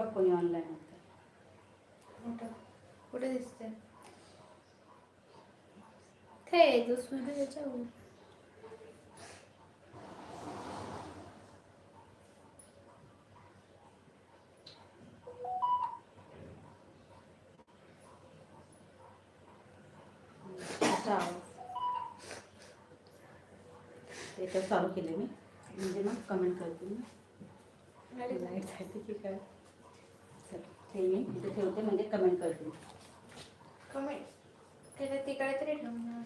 बघ कोणी ऑनलाईन मोठं कुठे? दिसते ते जो सूर्य त्याच्यावर चालू केले मी. म्हणजे मग कमेंट करते मी. लाइट जाते की काय? ते मी इथे ठेवते म्हणजे कमेंट करते. कमेंट त्याच्या तिकडे तरी ठेवणार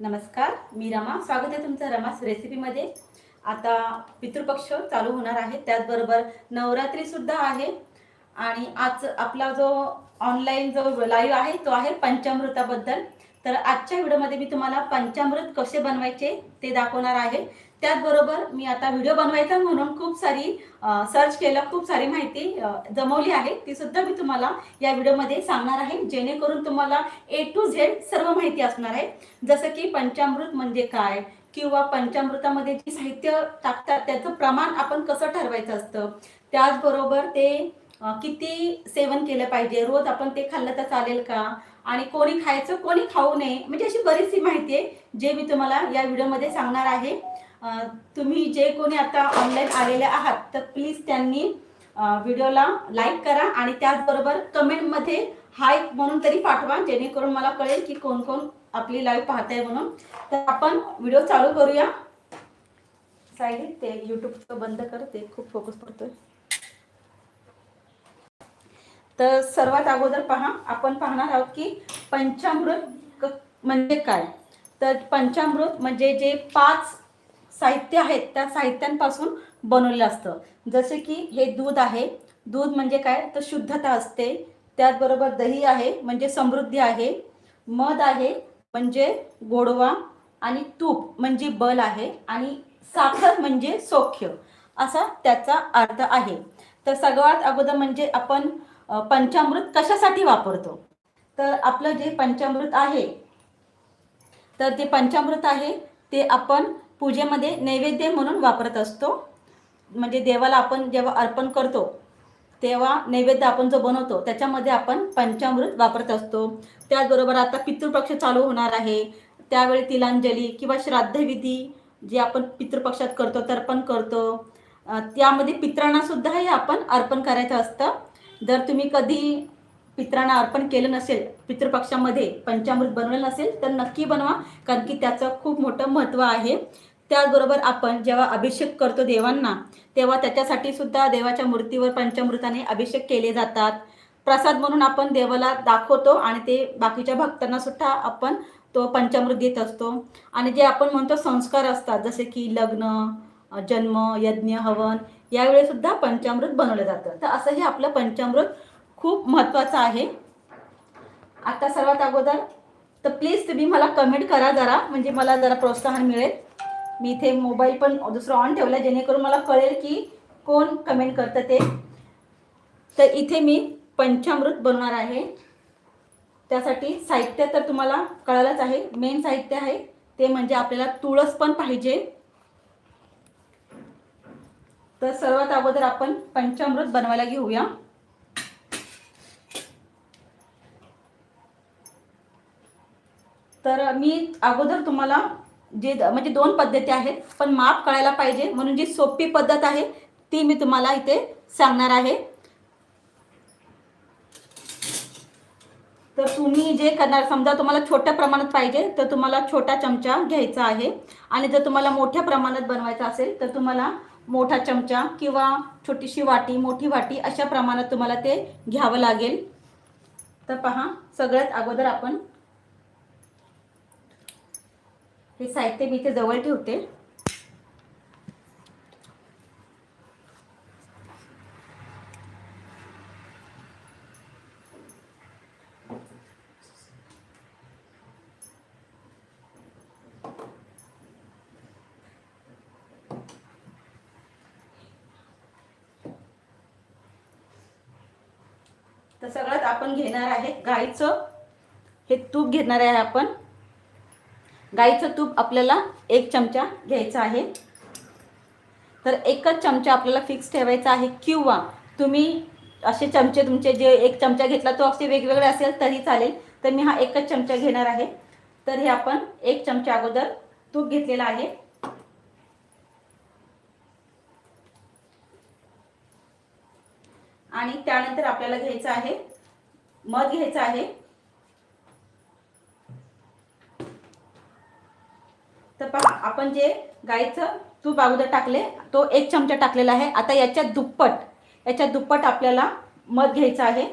नमस्कार मी रमा. स्वागत आहे तुमचं रमास रेसिपीमध्ये आता पितृपक्ष चालू होणार आहे. त्याचबरोबर नवरात्री सुद्धा आहे. आणि आज आपला जो ऑनलाईन जो लाईव्ह आहे तो आहे पंचामृताबद्दल. तर आजच्या व्हिडिओमध्ये मी तुम्हाला पंचामृत कसे बनवायचे ते दाखवणार आहे. त्याचबरोबर मी आता व्हिडिओ बनवायचा म्हणून खूप सारी सर्च केलं खूप सारी माहिती जमवली आहे. ती सुद्धा मी तुम्हाला या व्हिडिओमध्ये सांगणार आहे. जेणेकरून तुम्हाला ए टू झेड सर्व माहिती असणार आहे. जसं की पंचामृत म्हणजे काय किंवा पंचामृतामध्ये जे साहित्य टाकतात त्याचं प्रमाण आपण कसं ठरवायचं असतं? त्याचबरोबर ते किती सेवन केलं पाहिजे? रोज आपण ते खाल्लं तर चालेल का? आणि कोणी खायचं कोणी खाऊ नये. म्हणजे अशी बरीचशी माहिती आहे जे मी तुम्हाला या व्हिडिओमध्ये सांगणार आहे. तुम्ही जे कोणी आता ऑनलाईन आलेले आहात तर प्लीज त्यांनी व्हिडिओला लाईक करा आणि त्याचबरोबर कमेंटमध्ये हाय म्हणून तरी पाठवा जेणेकरून मला कळेल की कोण कोण आपली लाईव्ह पाहताय म्हणून. तर आपण व्हिडिओ चालू करूया. साईड ते यूट्यूबचं बंद कर ते खूप फोकस पडतोय. तर सर्वात अगोदर पहा आपण पाहणार आहोत की पंचामृत म्हणजे काय? तर पंचामृत म्हणजे जे पाच साहित्य आहेत त्या साहित्यांपासून बनवलेलं असतं. जसे की हे दूध आहे. दूध म्हणजे काय? तर शुद्धता असते. त्याचबरोबर दही आहे म्हणजे समृद्धी आहे. मध आहे म्हणजे गोडवा. आणि तूप म्हणजे बल आहे. आणि साखर म्हणजे सौख्य. असा त्याचा अर्थ आहे. तर सगळ्यात अगोदर म्हणजे आपण पंचामृत कशासाठी वापरतो? तर आपलं जे पंचामृत आहे तर ते पंचामृत आहे ते आपण पूजेमध्ये नैवेद्य म्हणून वापरत असतो. म्हणजे देवाला आपण जेव्हा अर्पण करतो तेव्हा नैवेद्य आपण जो बनवतो त्याच्यामध्ये आपण पंचामृत वापरत असतो. त्याचबरोबर आता पितृपक्ष चालू होणार आहे. त्यावेळी तिलांजली किंवा श्राद्धविधी जे आपण पितृपक्षात करतो तर्पण करतो त्यामध्ये पित्रांनासुद्धा हे आपण अर्पण करायचं असतं. जर तुम्ही कधी पित्रांना अर्पण केलं नसेल पितृपक्षामध्ये पंचामृत बनवलं नसेल तर नक्की बनवा कारण की त्याचं खूप मोठं महत्त्व आहे. त्याचबरोबर आपण जेव्हा अभिषेक करतो देवांना तेव्हा त्याच्यासाठी सुद्धा देवाच्या मूर्तीवर पंचामृताने अभिषेक केले जातात. प्रसाद म्हणून आपण देवाला दाखवतो आणि ते बाकीच्या भक्तांना सुद्धा आपण तो पंचामृत देत असतो. आणि जे आपण म्हणतो संस्कार असतात जसे की लग्न जन्म यज्ञ हवन यावेळी सुद्धा पंचामृत बनवलं जातं. तर असं हे आपलं पंचामृत खूप महत्त्वाचं आहे. आता सर्वात अगोदर तर प्लीज तुम्ही मला कमेंट करा जरा म्हणजे मला जरा प्रोत्साहन मिळेल. मी इथे मोबाईल पण दुसरं ऑन ठेवला जेणेकरून मला कळेल की कोण कमेंट करतं ते. तर इथे मी पंचामृत बनवणार आहे. त्यासाठी साहित्य तर तुम्हाला कळालंच आहे. मेन साहित्य आहे. ते म्हणजे आपल्याला तुळस पण पाहिजे. तर सर्वात अगोदर आपण पंचामृत बनवायला घेऊया. तर मी अगोदर तुम्हाला जे म्हणजे दोन पद्धती आहेत पण माप कळायला पाहिजे. म्हणून जी सोपी पद्धत आहे ती मी तुम्हाला इथे सांगणार आहे. तर तुम्ही जे करणार समजा तुम्हाला छोट्या प्रमाणात पाहिजे तर तुम्हाला छोटा चमचा घ्यायचा आहे. आणि जर तुम्हाला मोठ्या प्रमाणात बनवायचा असेल तर तुम्हाला मोठा चमचा किंवा छोटीशी वाटी मोठी वाटी अशा प्रमाणात तुम्हाला ते घ्यावं लागेल. तर पहा सगळ्यात अगोदर आपण हे साहित्य मी इथे जवळ ठेवते. तर सगळ्यात आपण घेणार आहे गाईचं. हे तूप घेणार आहे आपण. गाईचं तूप आपल्याला एक चमचा घ्यायचा आहे. तर एकच चमचा आपल्याला फिक्स ठेवायचा आहे किंवा तुम्ही असे चमचे तुमचे जे एक चमचा घेतला तो असे वेगवेगळे असेल तरी चालेल. तर मी हा एकच चमचा घेणार आहे. तर हे आपण एक चमचा अगोदर तूप घेतलेला आहे. आणि त्यानंतर आपल्याला घ्यायचं आहे मध घ्यायचं आहे. तर पहा आपण जे गाईचं तूप अगोदर टाकले तो एक चमचा टाकलेला आहे. आता याच्यात दुप्पट याच्यात दुप्पट आपल्याला मध घ्यायचं आहे.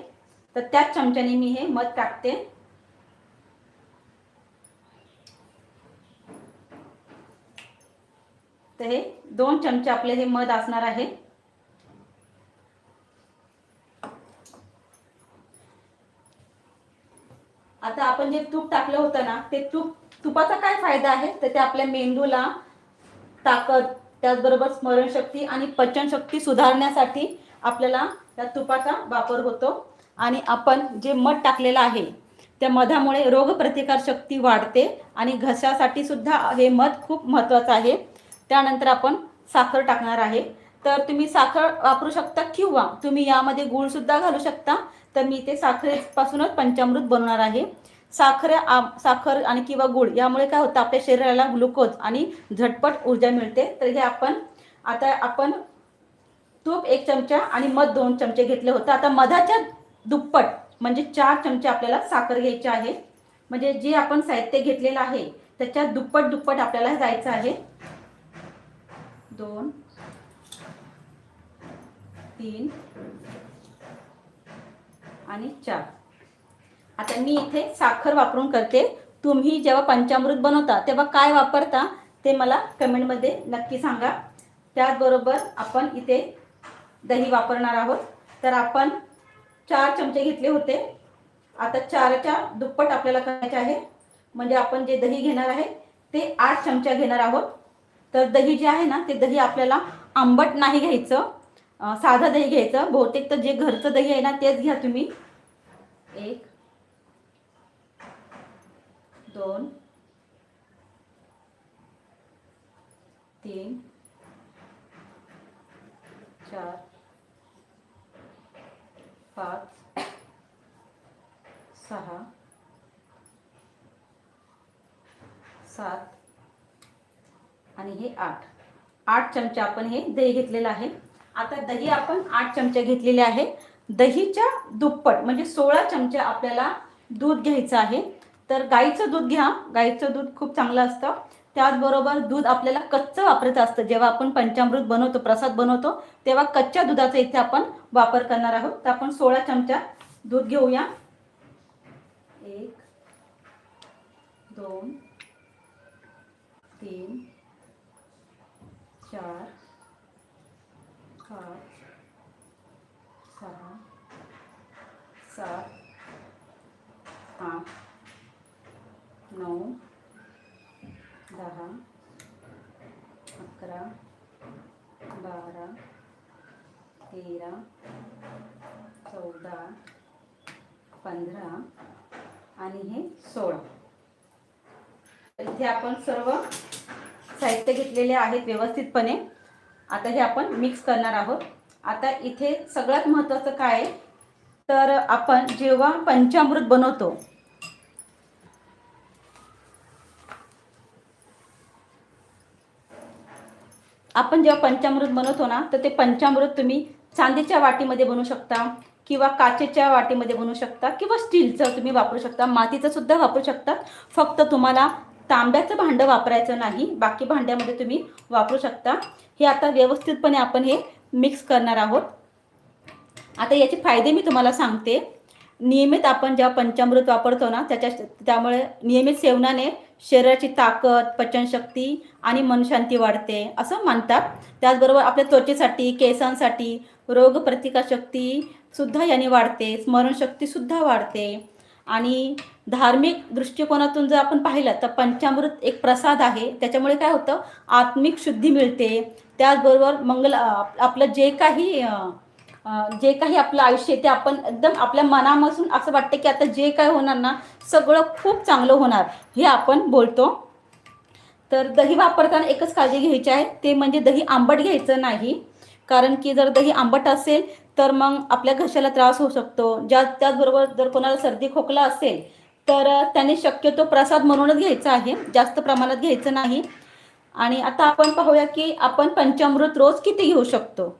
तर त्याच चमच्याने मी हे मध टाकते. तर हे दोन चमचे आपले हे मध असणार आहे. आता आपण जे तूप टाकलं होतं ना ते तूप तुपाचा काय फायदा आहे? तर ते आपल्या मेंदूला ताकद त्याचबरोबर स्मरणशक्ती आणि पचनशक्ती सुधारण्यासाठी आपल्याला त्या तुपाचा वापर होतो. आणि आपण जे मध टाकलेलं आहे त्या मधामुळे रोगप्रतिकार शक्ती वाढते आणि घशासाठी सुद्धा हे मध खूप महत्त्वाचं आहे. त्यानंतर आपण साखर टाकणार आहे. तर तुम्ही साखर वापरू शकता किंवा तुम्ही यामध्ये गूळसुद्धा घालू शकता. तर मी ते साखरेपासूनच पंचामृत बनवणार आहे. साखर साखर आणि किंवा गूळ यामुळे काय होतं आपल्या शरीराला ग्लुकोज आणि झटपट ऊर्जा मिळते. तर हे आपण आता आपण तूप एक चमचा आणि मध दोन चमचे घेतले होते. आता मधाच्या दुप्पट म्हणजे चार चमचे आपल्याला साखर घ्यायची आहे. म्हणजे जे आपण साहित्य घेतलेलं आहे त्याच्यात दुप्पट दुप्पट आपल्याला जायचं आहे. दोन तीन आणि चार. आता मी इथे साखर वापरून करते. तुम्ही जेव्हा पंचामृत बनवता तेव्हा काय वापरता ते मला कमेंटमध्ये नक्की सांगा. त्याचबरोबर आपण इथे दही वापरणार आहोत. तर आपण चार चमचे घेतले होते. आता चारच्या दुप्पट आपल्याला करायचे आहे. म्हणजे आपण जे दही घेणार आहे ते आठ चमचा घेणार आहोत. तर दही जे आहे ना ते दही आपल्याला आंबट नाही घ्यायचं. साधं दही घ्यायचं. बहुतेक तर जे घरचं दही आहे ना तेच घ्या तुम्ही. एक दोन तीन चार पाच सहा सात आणि हे आठ. आठ चमचे आपण हे दही घेतलेलं आहे. आता दही आपण आठ चमचे घेतलेले आहे. दहीच्या दुप्पट म्हणजे सोळा चमचे आपल्याला दूध घ्यायचं आहे. तर गाईचं दूध घ्या. गाईचं दूध खूप चांगलं असतं. त्याचबरोबर दूध आपल्याला कच्चं वापरायचं असतं. जेव्हा आपण पंचामृत बनवतो प्रसाद बनवतो तेव्हा कच्च्या दुधाचा इथे आपण वापर करणार आहोत. तर आपण सोळा चमचा दूध घेऊया. एक दोन तीन चार पाच सहा सात आठ नऊ दहा अकरा बारा तेरा चौदा पंधरा आणि हे सोळा. इथे आपण सर्व साहित्य घेतलेले आहेत व्यवस्थितपणे. आता हे आपण मिक्स करणार आहोत. आता इथे सगळ्यात महत्त्वाचं काय आहे? तर आपण जेव्हा पंचामृत बनवतो आपण जेव्हा पंचामृत बनवतो ना तर ते पंचामृत तुम्ही चांदीच्या वाटीमध्ये बनवू शकता किंवा काचेच्या वाटीमध्ये बनवू शकता किंवा स्टीलचं तुम्ही वापरू शकता. मातीचं सुद्धा वापरू शकता. फक्त तुम्हाला तांब्याचं भांडं वापरायचं नाही बाकी भांड्यामध्ये तुम्ही वापरू शकता. हे आता व्यवस्थितपणे आपण हे मिक्स करणार आहोत. आता याचे फायदे मी तुम्हाला सांगते. नियमित आपण जेव्हा पंचामृत वापरतो ना त्याच्या त्यामुळे नियमित सेवनाने शरीराची ताकद पचनशक्ती आणि मनशांती वाढते असं मानतात. त्याचबरोबर आपल्या त्वचेसाठी केसांसाठी रोगप्रतिकारशक्ती सुद्धा याने वाढते स्मरणशक्तीसुद्धा वाढते. आणि धार्मिक दृष्टिकोनातून जर आपण पाहिलं तर पंचामृत एक प्रसाद आहे. त्याच्यामुळे काय होतं? आत्मिक शुद्धी मिळते. त्याचबरोबर मंगल आप- आपलं जे काही जे काही आपलं आयुष्य ते आपण एकदम आपल्या मनापासून असं वाटतं की आता जे काय होणार ना सगळं खूप चांगलं होणार हे आपण बोलतो. तर दही वापरताना एकच काळजी घ्यायची आहे ते म्हणजे दही आंबट घ्यायचं नाही. कारण की जर दही आंबट असेल तर मग आपल्या घशाला त्रास होऊ शकतो. ज्या त्याचबरोबर जर कोणाला सर्दी खोकला असेल तर त्याने शक्यतो प्रसाद म्हणूनच घ्यायचा आहे. जास्त प्रमाणात घ्यायचं नाही. आणि आता आपण पाहूया की आपण पंचामृत रोज किती घेऊ शकतो?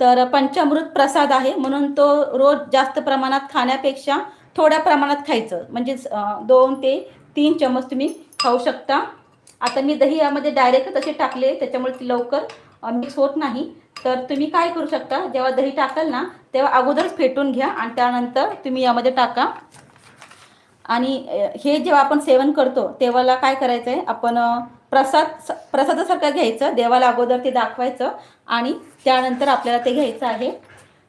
तर पंचामृत प्रसाद आहे. म्हणून तो रोज जास्त प्रमाणात खाण्यापेक्षा थोड्या प्रमाणात खायचं. म्हणजे दोन ते तीन चमच तुम्ही खाऊ शकता. आता मी दही यामध्ये डायरेक्ट तसे टाकले त्याच्यामुळे ती लवकर मिक्स होत नाही. तर तुम्ही काय करू शकता? जेव्हा दही टाकाल ना तेव्हा अगोदरच फेटून घ्या आणि त्यानंतर तुम्ही यामध्ये टाका. आणि हे जेव्हा आपण सेवन करतो तेव्हाला काय करायचं आहे आपण प्रसाद स- प्रसादासारखं घ्यायचं देवाला अगोदर ते दाखवायचं आणि त्यानंतर आपल्याला ते घ्यायचं आहे.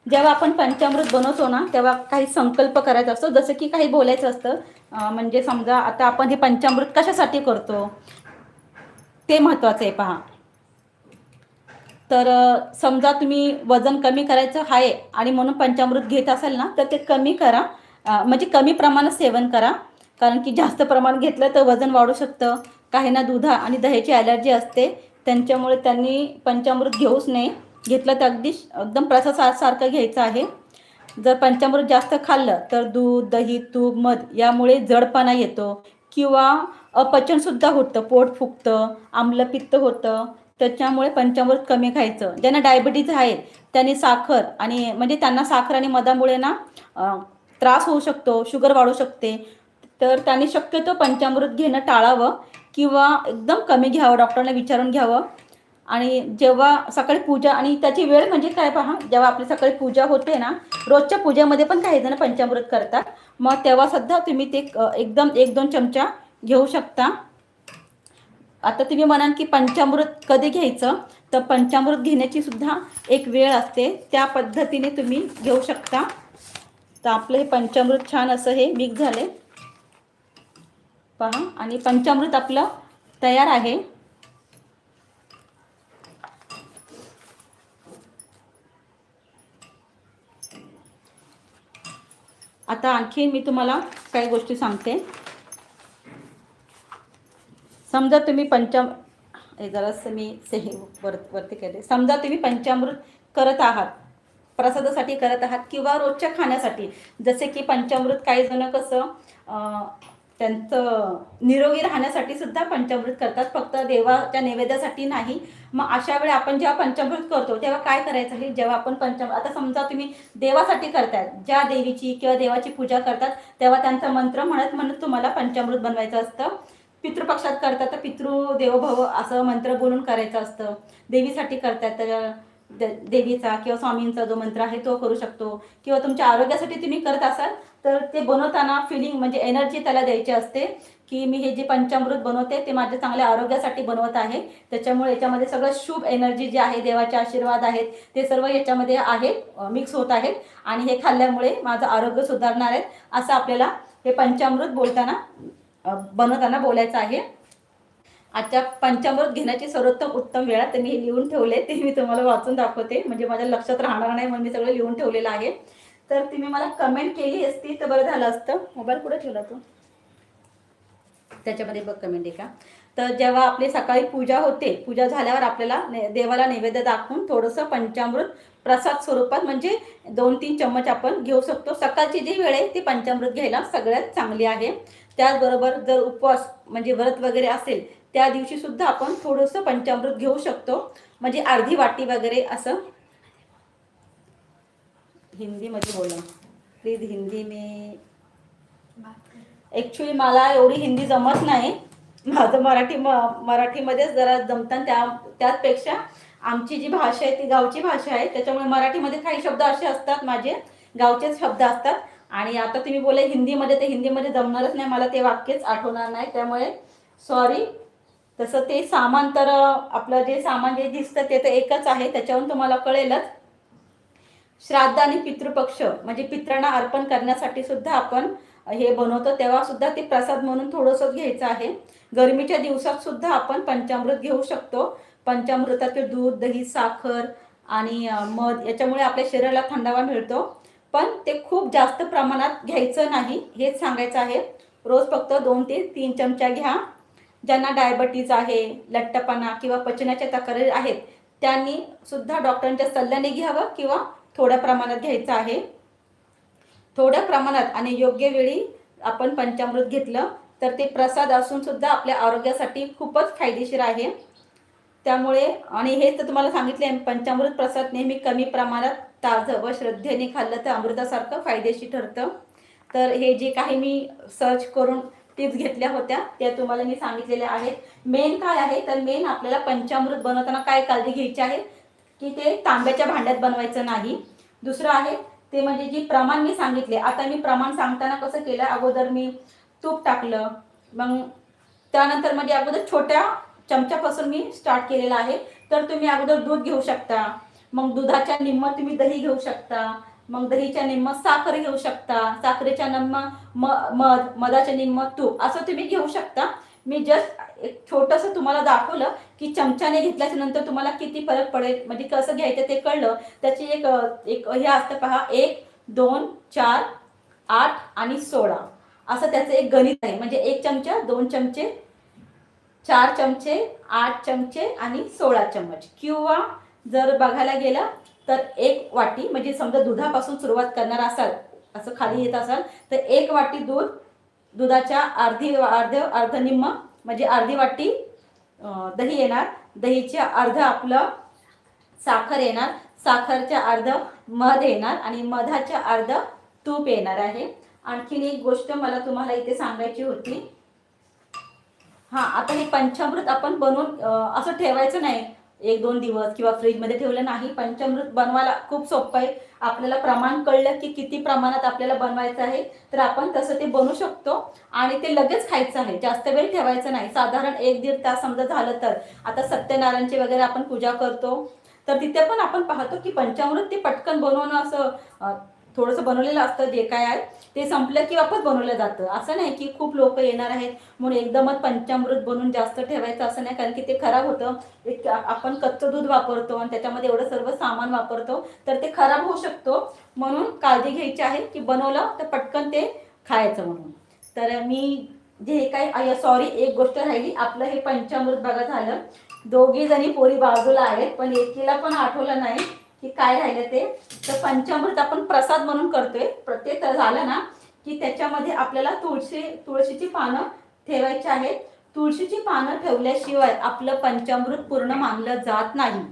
जेव्हा आपण पंचामृत बनवतो ना तेव्हा काही संकल्प करायचा असतो. जसं की काही बोलायचं असतं म्हणजे समजा आता आपण हे पंचामृत कशासाठी करतो? ते महत्त्वाचं आहे पहा. तर समजा तुम्ही वजन कमी करायचं आहे आणि म्हणून पंचामृत घेत असाल ना तर ते कमी करा. म्हणजे कमी प्रमाणात सेवन करा. कारण की जास्त प्रमाण घेतलं तर वजन वाढू शकतं. काहींना दुधा आणि दह्याची ॲलर्जी असते त्यांच्यामुळे त्यांनी पंचामृत घेऊच नाही घेतलं तर अगदी एकदम प्रसादासारखं घ्यायचं आहे. जर पंचामृत जास्त खाल्लं तर दूध दही तूप मध यामुळे जडपणा येतो किंवा अपचनसुद्धा होतं पोट फुगतं आम्लपित्त होतं. त्याच्यामुळे पंचामृत कमी खायचं. ज्यांना डायबिटीज आहे त्यांनी साखर आणि म्हणजे त्यांना साखर आणि मधामुळे ना त्रास होऊ शकतो शुगर वाढू शकते. तर त्यांनी शक्यतो पंचामृत घेणं टाळावं. किंवा एकदम कमी घ्यावं डॉक्टरला विचारून घ्यावं. आणि जेव्हा सकाळी पूजा आणि त्याची वेळ म्हणजे काय पहा जेव्हा आपली सकाळी पूजा होते ना रोजच्या पूजेमध्ये पण काही जण पंचामृत करतात. मग तेव्हा सुद्धा तुम्ही ते एकदम एक दोन चमचा घेऊ शकता. आता तुम्ही म्हणाल की पंचामृत कधी घ्यायचं? तर पंचामृत घेण्याची सुद्धा एक वेळ असते. त्या पद्धतीने तुम्ही घेऊ शकता. तर आपलं हे पंचामृत छान असं हे मिक्स झाले पहा. आणि पंचामृत आपलं तयार आहे. आता आणखी मी तुम्हाला काही गोष्टी सांगते. समजा तुम्ही पंचाम हे जरासं मी से वर वरती केले. समजा तुम्ही पंचामृत करत आहात प्रसादासाठी करत आहात किंवा रोजच्या खाण्यासाठी. जसे की पंचामृत काही जण कसं त्यांचं निरोगी राहण्यासाठी सुद्धा पंचामृत करतात. फक्त देवाच्या नैवेद्यासाठी नाही. मग अशा वेळी आपण जेव्हा पंचामृत करतो तेव्हा काय करायचं आहे जेव्हा आपण पंचामृत आता समजा तुम्ही देवासाठी करताय ज्या देवीची किंवा देवाची पूजा करतात तेव्हा त्यांचा मंत्र म्हणत म्हणत तुम्हाला पंचामृत बनवायचं असतं. पितृपक्षात करतात तर पितृ देवभव असं मंत्र बोलून करायचं असतं. देवीसाठी करतात तर देवीचा किंवा स्वामींचा जो मंत्र आहे तो करू शकतो. किंवा तुमच्या आरोग्यासाठी तुम्ही करत असाल तर ते बनवताना फिलिंग म्हणजे एनर्जी त्याला द्यायची असते की मी हे जे पंचामृत बनवते ते माझ्या चांगल्या आरोग्यासाठी बनवत आहे. त्याच्यामुळे याच्यामध्ये सगळं शुभ एनर्जी जे आहे देवाचे आशीर्वाद आहेत ते सर्व याच्यामध्ये आहेत मिक्स होत आहेत. आणि हे खाल्ल्यामुळे माझं आरोग्य सुधारणार आहे असं आपल्याला हे पंचामृत बोलताना बनवताना बोलायचं आहे. आजच्या पंचामृत घेण्याची सर्वोत्तम उत्तम वेळा त्यांनी हे लिहून ठेवले ते मी तुम्हाला वाचून दाखवते. म्हणजे माझ्या लक्षात राहणार नाही म्हणून मी सगळं लिहून ठेवलेलं आहे. तर तुम्ही मला कमेंट केली असती तर बरं झालं असतं. मोबाईल कुठे ठेवला तू? त्याच्यामध्ये बघ कमेंट आहे का तर जेव्हा आपली सकाळी पूजा होते पूजा झाल्यावर आपल्याला ने देवाला नैवेद्य दाखवून थोडंसं पंचामृत प्रसाद स्वरूपात म्हणजे दोन तीन चम्मच आपण घेऊ शकतो. सकाळची जी वेळ आहे ती पंचामृत घ्यायला सगळ्यात चांगली आहे. त्याचबरोबर जर उपवास म्हणजे व्रत वगैरे असेल त्या दिवशी सुद्धा आपण थोडंसं पंचामृत घेऊ शकतो. म्हणजे अर्धी वाटी वगैरे असं. हिंदीमध्ये बोला. प्लीज हिंदी मी ॲक्च्युली मला एवढी हिंदी जमत नाही. माझं मराठी म मराठीमध्येच जरा जमतात त्या त्याचपेक्षा आमची जी भाषा आहे ती गावची भाषा आहे. त्याच्यामुळे मराठीमध्ये काही शब्द असे असतात माझे. गावचेच शब्द असतात. आणि आता तुम्ही बोले हिंदीमध्ये ते हिंदीमध्ये जमणारच नाही. मला ते वाक्यच आठवणार नाही. त्यामुळे सॉरी तसं ते सामान तर आपलं जे सामान जे दिसतं ते तर एकच आहे त्याच्यावरून तुम्हाला कळेलच. श्राद्ध आणि पितृपक्ष म्हणजे पित्रांना अर्पण करण्यासाठी सुद्धा आपण हे बनवतो. तेव्हा सुद्धा ते प्रसाद म्हणून थोडंसं घ्यायचं आहे. गरमीच्या दिवसात सुद्धा आपण पंचामृत घेऊ शकतो. पंचामृताचे दूध दही साखर आणि मध याच्यामुळे आपल्या शरीराला थंडावा मिळतो. पण ते खूप जास्त प्रमाणात घ्यायचं नाही हेच सांगायचं आहे. रोज फक्त दोन ते तीन चमचा घ्या. ज्यांना डायबिटीज आहे लठ्ठपणा किंवा पचनाच्या तक्रारी आहेत त्यांनी सुद्धा डॉक्टरांच्या सल्ल्याने घ्यावं किंवा थोड्या प्रमाणात घ्यायचं आहे. थोड्या प्रमाणात आणि योग्य वेळी आपण पंचामृत घेतलं तर ते प्रसाद असून सुद्धा आपल्या आरोग्यासाठी खूपच फायदेशीर आहे. त्यामुळे आणि हे तर तुम्हाला सांगितले पंचामृत प्रसाद नेहमी कमी प्रमाणात ताजं व श्रद्धेने खाल्लं तर अमृतासारखं फायदेशीर ठरतं. तर हे जे काही मी सर्च करून टिप्स घेतल्या होत्या. त्या तुम्हाला मी सांगितलेल्या आहेत. मेन काय आहे? तर मेन आपल्याला पंचामृत बनवताना काय काळजी घ्यायची आहे? की ते तांब्याच्या भांड्यात बनवायचं नाही. दुसरं आहे ते म्हणजे जी प्रमाण मी सांगितले. आता मी प्रमाण सांगताना कसं केलं? अगोदर मी तूप टाकलं. मग त्यानंतर म्हणजे अगोदर छोट्या चमच्यापासून मी स्टार्ट केलेलं आहे. तर तुम्ही अगोदर दूध घेऊ शकता. मग दुधाच्या निम्म तुम्ही दही घेऊ शकता. मग दहीच्या निम्म साखर घेऊ शकता. साखरेच्या निम्म म मध मधाच्या निम्म तूप असं तुम्ही घेऊ शकता. मी जस्ट एक छोटंसं तुम्हाला दाखवलं की चमच्याने घेतल्याच्या नंतर तुम्हाला किती फरक पडेल म्हणजे कसं घ्यायचं ते कळलं. त्याची एक एक हे असतं पहा एक दोन चार आठ आणि सोळा. असं त्याचं एक गणित आहे. म्हणजे एक चमचा दोन चमचे चार चमचे आठ चमचे आणि सोळा चम्मच. किंवा जर बघायला गेलं तर एक वाटी म्हणजे समजा दुधापासून सुरुवात करणार असाल असं खाली येत असाल तर एक वाटी दूध दुधाच्या अर्धी अर्ध अर्ध निम्म म्हणजे अर्धी वाटी दही येणार. दहीच्या अर्ध आपलं साखर येणार. साखरच्या अर्ध मध येणार आणि मधाच्या अर्ध तूप येणार आहे. आणखीन एक गोष्ट मला तुम्हाला इथे सांगायची होती. हा आता हे पंचामृत आपण बनवून असं ठेवायचं नाही. एक दोन दिवस किंवा फ्रीजमध्ये ठेवलं नाही. पंचामृत बनवायला खूप सोपं आहे. आपल्याला प्रमाण कळलं की किती प्रमाणात आपल्याला बनवायचं आहे तर आपण तसं ते बनवू शकतो. आणि ते लगेच खायचं आहे. जास्त वेळ ठेवायचं नाही. साधारण एक दीड तास समजा झालं तर. आता सत्यनारायणची वगैरे आपण पूजा करतो. तर तिथे पण आपण पाहतो की पंचामृत ते पटकन बनवणं असं थोडंसं बनवलेलं असतं जे काय आहे ते संपलं की वापस बनवलं जातं. असं नाही की खूप लोक येणार आहेत म्हणून एकदमच पंचामृत बनवून जास्त ठेवायचं असं नाही कारण की ते खराब होतं. एक आपण कच्चं दूध वापरतो आणि त्याच्यामध्ये एवढं सर्व सामान वापरतो तर ते खराब होऊ शकतो. म्हणून काळजी घ्यायची आहे की बनवलं तर पटकन ते खायचं म्हणून. तर मी जे हे काही सॉरी एक गोष्ट राहिली. आपलं हे पंचामृत बघा झालं. दोघी जणी पोरी बाजूला आहेत पण एकीला पण आठवलं नाही. की काय राहिलं ते? तर पंचामृत आपण प्रसाद म्हणून करतोय. प्रत्येक झालं ना की त्याच्यामध्ये आपल्याला तुळशी तुळशीची पानं ठेवायची आहेत. तुळशीची पानं ठेवल्याशिवाय आपलं पंचामृत पूर्ण मानलं जात नाही.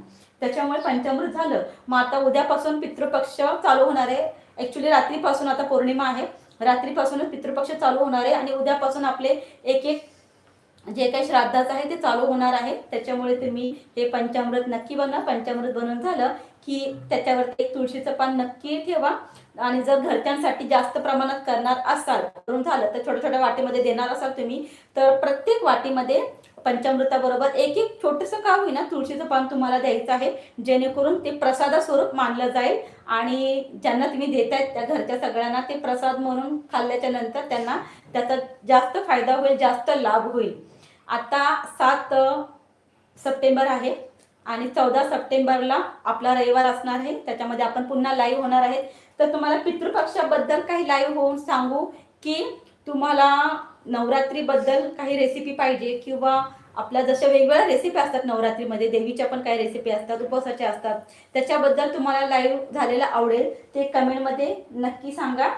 त्याच्यामुळे पंचामृत झालं. मग आता उद्यापासून पितृपक्ष चालू होणार आहे. ॲक्च्युली रात्रीपासून आता पौर्णिमा आहे. रात्रीपासूनच पितृपक्ष चालू होणार आहे आणि उद्यापासून आपले एक एक जे काही श्राद्धाचं आहे ते चालू होणार आहे. त्याच्यामुळे तुम्ही हे पंचामृत नक्की बनवा. पंचामृत बनवून झालं की त्याच्यावरती एक तुळशीचं पान नक्की ठेवा. आणि जर घरच्यांसाठी जास्त प्रमाणात करणार असाल करून झालं तर छोट्या छोट्या वाटीमध्ये देणार असाल तुम्ही तर प्रत्येक वाटीमध्ये पंचामृताबरोबर एक एक छोटंसं का होईना तुळशीचं पान तुम्हाला द्यायचं आहे. जेणेकरून ते प्रसादास्वरूप मानलं जाईल. आणि ज्यांना तुम्ही देतायत त्या घरच्या सगळ्यांना ते प्रसाद म्हणून खाल्ल्याच्या नंतर त्यांना त्याचा जास्त फायदा होईल जास्त लाभ होईल. आता सात सप्टेंबर आहे आणि चौदा सप्टेंबरला आपला रविवार असणार आहे. त्याच्यामध्ये आपण पुन्हा लाईव्ह होणार आहे तर तुम्हाला पितृपक्षाबद्दल काही लाईव्ह होऊन सांगू की तुम्हाला नवरात्रीबद्दल काही रेसिपी पाहिजे किंवा आपल्या जशा वेगवेगळ्या रेसिपी असतात नवरात्रीमध्ये देवीच्या पण काही रेसिपी असतात उपवासाच्या असतात. त्याच्याबद्दल तुम्हाला लाईव्ह झालेलं आवडेल ते कमेंटमध्ये नक्की सांगा.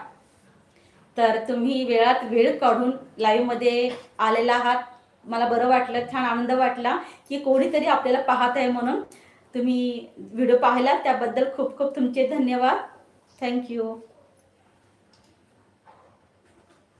तर तुम्ही वेळात वेळ काढून लाईव्हमध्ये आलेला आहात. मला बरं वाटलं छान आनंद वाटला की कोणीतरी आपल्याला पाहत आहे म्हणून तुम्ही व्हिडिओ पाहिला. त्याबद्दल खूप खूप तुमचे धन्यवाद. थँक्यू